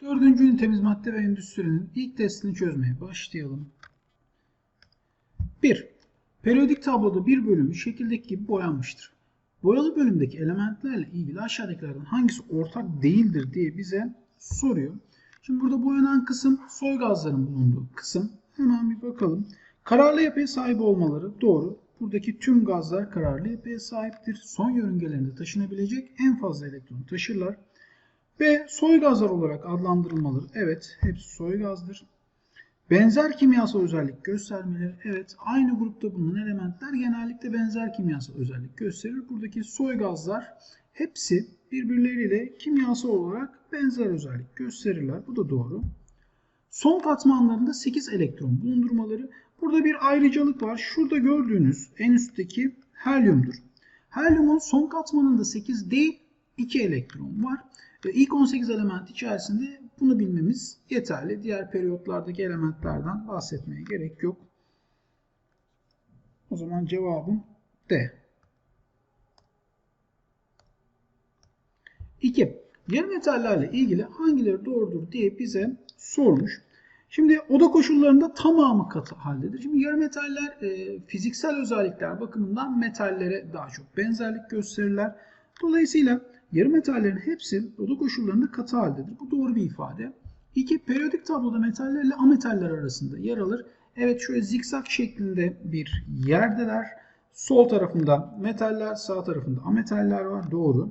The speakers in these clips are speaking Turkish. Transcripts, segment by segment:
Dördüncü ünitemiz madde ve endüstrinin ilk testini çözmeye başlayalım. 1. Periyodik tabloda bir bölümü şekildeki gibi boyanmıştır. Boyalı bölümdeki elementlerle ilgili aşağıdakilerden hangisi ortak değildir diye bize soruyor. Şimdi burada boyanan kısım soy gazların bulunduğu kısım. Hemen bir bakalım. Kararlı yapıya sahip olmaları doğru. Buradaki tüm gazlar kararlı yapıya sahiptir. Son yörüngelerinde taşınabilecek en fazla elektronu taşırlar. B. Soy gazlar olarak adlandırılmaları. Evet, hepsi soy gazdır. Benzer kimyasal özellik göstermeleri. Evet, aynı grupta bulunan elementler genellikle benzer kimyasal özellik gösterir. Buradaki soy gazlar hepsi birbirleriyle kimyasal olarak benzer özellik gösterirler. Bu da doğru. Son katmanlarında 8 elektron bulundurmaları. Burada bir ayrıcalık var. Şurada gördüğünüz en üstteki helyumdur. Helyumun son katmanında 8 değil 2 elektron var. İlk 18 element içerisinde bunu bilmemiz yeterli. Diğer periyotlardaki elementlerden bahsetmeye gerek yok. O zaman cevabım D. 2. Yarı metallerle ilgili hangileri doğrudur diye bize sormuş. Şimdi oda koşullarında tamamı katı haldedir. Şimdi yarı metaller e, fiziksel özellikler bakımından metallere daha çok benzerlik gösterirler. Dolayısıyla yarı metallerin hepsi oda koşullarında katı haldedir. Bu doğru bir ifade. 2. Periyodik tabloda metaller ile ametaller arasında yer alır. Evet şöyle zikzak şeklinde bir yerdeler. Sol tarafında metaller, sağ tarafında ametaller var. Doğru.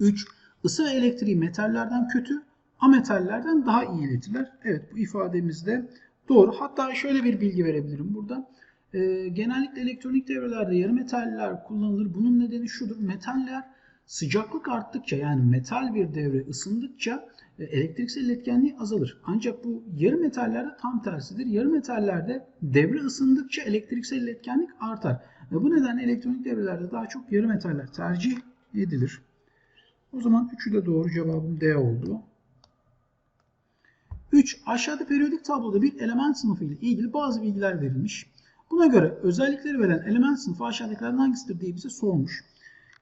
3. Isı ve elektriği metallerden kötü, ametallerden daha iyi iletirler. Evet bu ifademiz de doğru. Hatta şöyle bir bilgi verebilirim burada. Ee, genellikle elektronik devrelerde yarı metaller kullanılır. Bunun nedeni şudur. Metaller sıcaklık arttıkça yani metal bir devre ısındıkça e, elektriksel iletkenliği azalır. Ancak bu yarı metallerde tam tersidir. Yarı metallerde devre ısındıkça elektriksel iletkenlik artar. Bu nedenle elektronik devrelerde daha çok yarı metaller tercih edilir. O zaman 3'ü de doğru cevabım D oldu. 3. Aşağıda periyodik tabloda bir element sınıfı ile ilgili bazı bilgiler verilmiş. Buna göre özellikleri veren element sınıfı aşağıdakilerden hangisidir diye bize sormuş.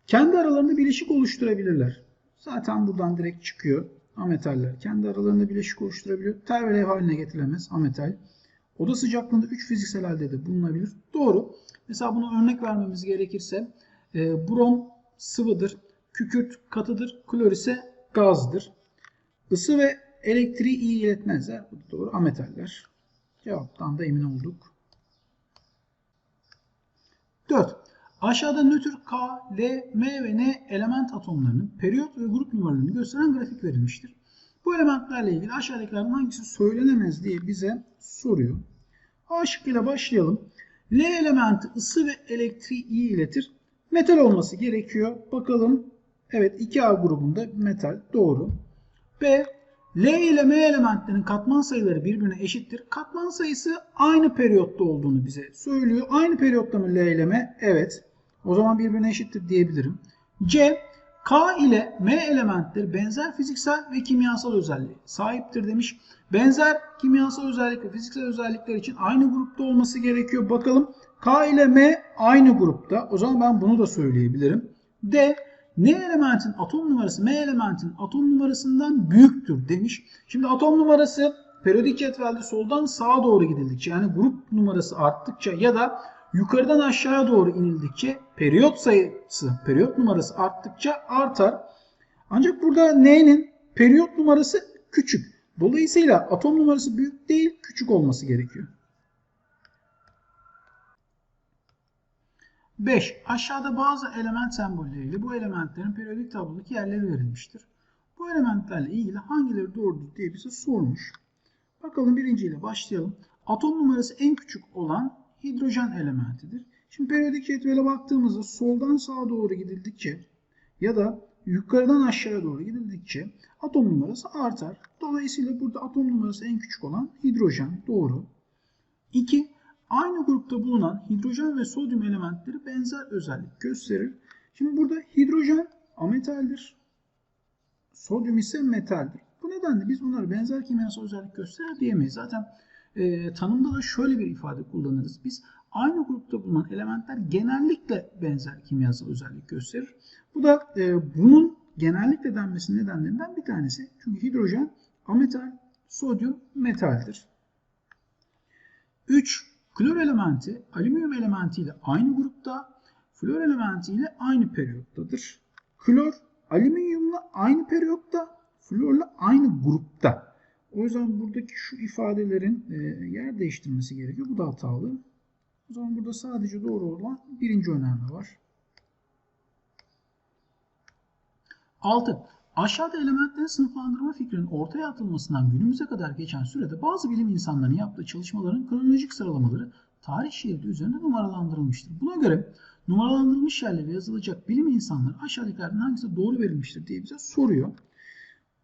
Kendi aralarında bileşik oluşturabilirler. Zaten buradan direkt çıkıyor. Ametaller kendi aralarında bileşik oluşturabiliyor. Tel ve lev haline getirilemez ametal. Oda sıcaklığında 3 fiziksel halde de bulunabilir. Doğru. Mesela bunu örnek vermemiz gerekirse e, brom sıvıdır. Kükürt katıdır. Klor ise gazdır. Isı ve elektriği iyi iletmezler. Bu da doğru. Ametaller. Cevaptan da emin olduk. 4. Aşağıda nötr K, L, M ve N element atomlarının periyot ve grup numaralarını gösteren grafik verilmiştir. Bu elementlerle ilgili aşağıdakilerden hangisi söylenemez diye bize soruyor. A şıkkıyla başlayalım. L elementi ısı ve elektriği iyi iletir. Metal olması gerekiyor. Bakalım. Evet 2A grubunda metal. Doğru. B. L ile M elementlerinin katman sayıları birbirine eşittir. Katman sayısı aynı periyotta olduğunu bize söylüyor. Aynı periyotta mı L ile M? Evet. O zaman birbirine eşittir diyebilirim. C. K ile M elementleri benzer fiziksel ve kimyasal özelliğe sahiptir demiş. Benzer kimyasal özellik ve fiziksel özellikler için aynı grupta olması gerekiyor. Bakalım K ile M aynı grupta. O zaman ben bunu da söyleyebilirim. D. N elementin atom numarası M elementin atom numarasından büyüktür demiş. Şimdi atom numarası periyodik cetvelde soldan sağa doğru gidildikçe yani grup numarası arttıkça ya da yukarıdan aşağıya doğru inildikçe periyot sayısı, periyot numarası arttıkça artar. Ancak burada N'nin periyot numarası küçük. Dolayısıyla atom numarası büyük değil, küçük olması gerekiyor. 5. Aşağıda bazı element sembolleriyle bu elementlerin periyodik tablodaki yerleri verilmiştir. Bu elementlerle ilgili hangileri doğrudur diye bize sormuş. Bakalım birinciyle başlayalım. Atom numarası en küçük olan hidrojen elementidir. Şimdi periyodik cetvele baktığımızda soldan sağa doğru gidildikçe ya da yukarıdan aşağıya doğru gidildikçe atom numarası artar. Dolayısıyla burada atom numarası en küçük olan hidrojen doğru. 2. Aynı grupta bulunan hidrojen ve sodyum elementleri benzer özellik gösterir. Şimdi burada hidrojen ametaldir. Sodyum ise metaldir. Bu nedenle biz bunları benzer kimyasal özellik gösterir diyemeyiz. Zaten e, tanımda da şöyle bir ifade kullanırız. Biz aynı grupta bulunan elementler genellikle benzer kimyasal özellik gösterir. Bu da e, bunun genellikle denmesinin nedenlerinden bir tanesi. Çünkü hidrojen ametal, sodyum metaldir. 3. Klor elementi alüminyum elementi ile aynı grupta, flor elementi ile aynı periyottadır. Klor alüminyumla aynı periyotta, florla aynı grupta. O yüzden buradaki şu ifadelerin e, yer değiştirmesi gerekiyor. Bu da hatalı. O zaman burada sadece doğru olan birinci önemli var. 6. Aşağıda elementlerin sınıflandırma fikrinin ortaya atılmasından günümüze kadar geçen sürede bazı bilim insanlarının yaptığı çalışmaların kronolojik sıralamaları tarih şeridi üzerinde numaralandırılmıştır. Buna göre numaralandırılmış yerlere yazılacak bilim insanları aşağıdakilerden hangisi doğru verilmiştir diye bize soruyor.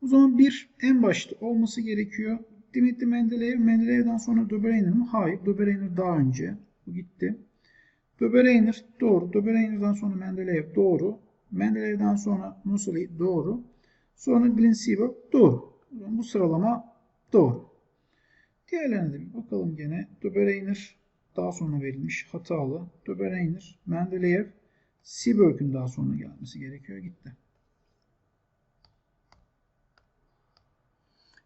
O zaman bir en başta olması gerekiyor. Dimitri Mendeleev, Mendeleyev'den sonra Dobereiner mi? Hayır, Dobereiner daha önce. Bu gitti. Dobereiner doğru. Dobereiner'dan sonra Mendeleev doğru. Mendeleyev'den sonra Moseley doğru. Sonra Glenn-Sieberg doğru. Bu sıralama doğru. Diğerlerine de bir bakalım gene. Dobereiner daha sonra verilmiş. Hatalı. Dobereiner, Mendeleev, Sieberg'ün daha sonra gelmesi gerekiyor. Gitti.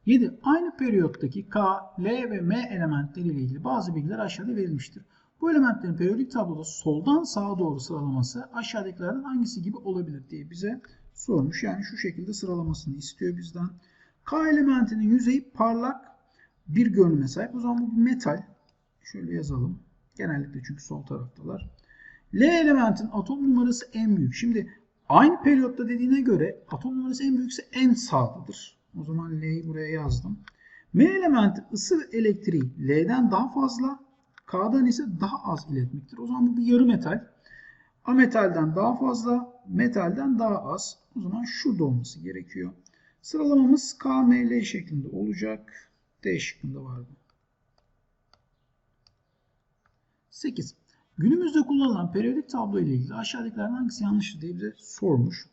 7. Aynı periyottaki K, L ve M elementleri ile ilgili bazı bilgiler aşağıda verilmiştir. Bu elementlerin periyodik tabloda soldan sağa doğru sıralaması aşağıdakilerden hangisi gibi olabilir diye bize sormuş. Yani şu şekilde sıralamasını istiyor bizden. K elementinin yüzeyi parlak bir görünüme sahip. O zaman bu bir metal. Şöyle yazalım. Genellikle çünkü sol taraftalar. L elementin atom numarası en büyük. Şimdi aynı periyotta dediğine göre atom numarası en büyükse en sağdadır. O zaman L'yi buraya yazdım. M elementi ısı elektriği L'den daha fazla, K'dan ise daha az iletmektir. O zaman bu bir yarı metal. Ametalden daha fazla, metalden daha az. O zaman şurada olması gerekiyor. Sıralamamız K, M, L şeklinde olacak. D şıkkında var bu. 8. Günümüzde kullanılan periyodik tablo ile ilgili aşağıdakilerden hangisi yanlıştır diye bize sormuş.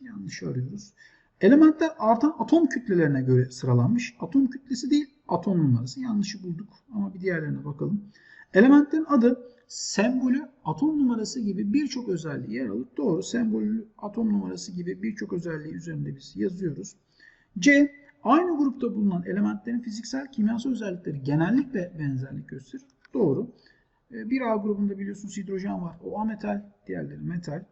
Yanlış arıyoruz. Elementler artan atom kütlelerine göre sıralanmış. Atom kütlesi değil, atom numarası. Yanlışı bulduk ama bir diğerlerine bakalım. Elementlerin adı, sembolü, atom numarası gibi birçok özelliği yer alır. Doğru, sembolü, atom numarası gibi birçok özelliği üzerinde biz yazıyoruz. C, aynı grupta bulunan elementlerin fiziksel, kimyasal özellikleri genellikle benzerlik gösterir. Doğru. Ee, bir A grubunda biliyorsunuz hidrojen var. O ametal, diğerleri metal.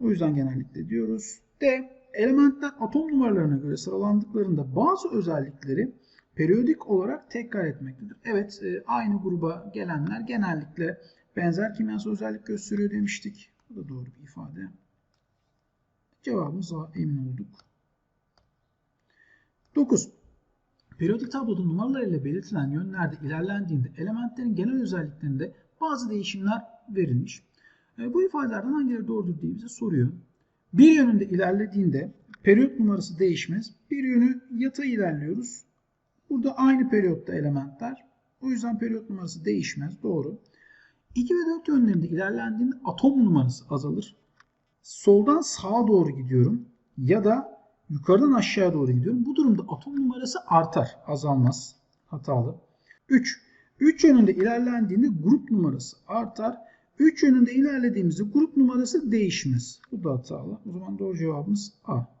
O yüzden genellikle diyoruz. D, elementler atom numaralarına göre sıralandıklarında bazı özellikleri periyodik olarak tekrar etmektedir. Evet, e, aynı gruba gelenler genellikle benzer kimyasal özellik gösteriyor demiştik. Bu da doğru bir ifade. Cevabımız A, emin olduk. 9. Periyodik tabloda numaralar ile belirtilen yönlerde ilerlendiğinde elementlerin genel özelliklerinde bazı değişimler verilmiş. E, bu ifadelerden hangileri doğrudur diye bize soruyor. Bir yönünde ilerlediğinde periyot numarası değişmez. Bir yönü yatay ilerliyoruz. Burada aynı periyotta elementler. O yüzden periyot numarası değişmez. Doğru. 2 ve 4 yönlerinde ilerlendiğinde atom numarası azalır. Soldan sağa doğru gidiyorum ya da yukarıdan aşağıya doğru gidiyorum. Bu durumda atom numarası artar, azalmaz. Hatalı. 3. 3 yönünde ilerlendiğinde grup numarası artar. 3 yönünde ilerlediğimizde grup numarası değişmez. Bu da hatalı. O zaman doğru cevabımız A.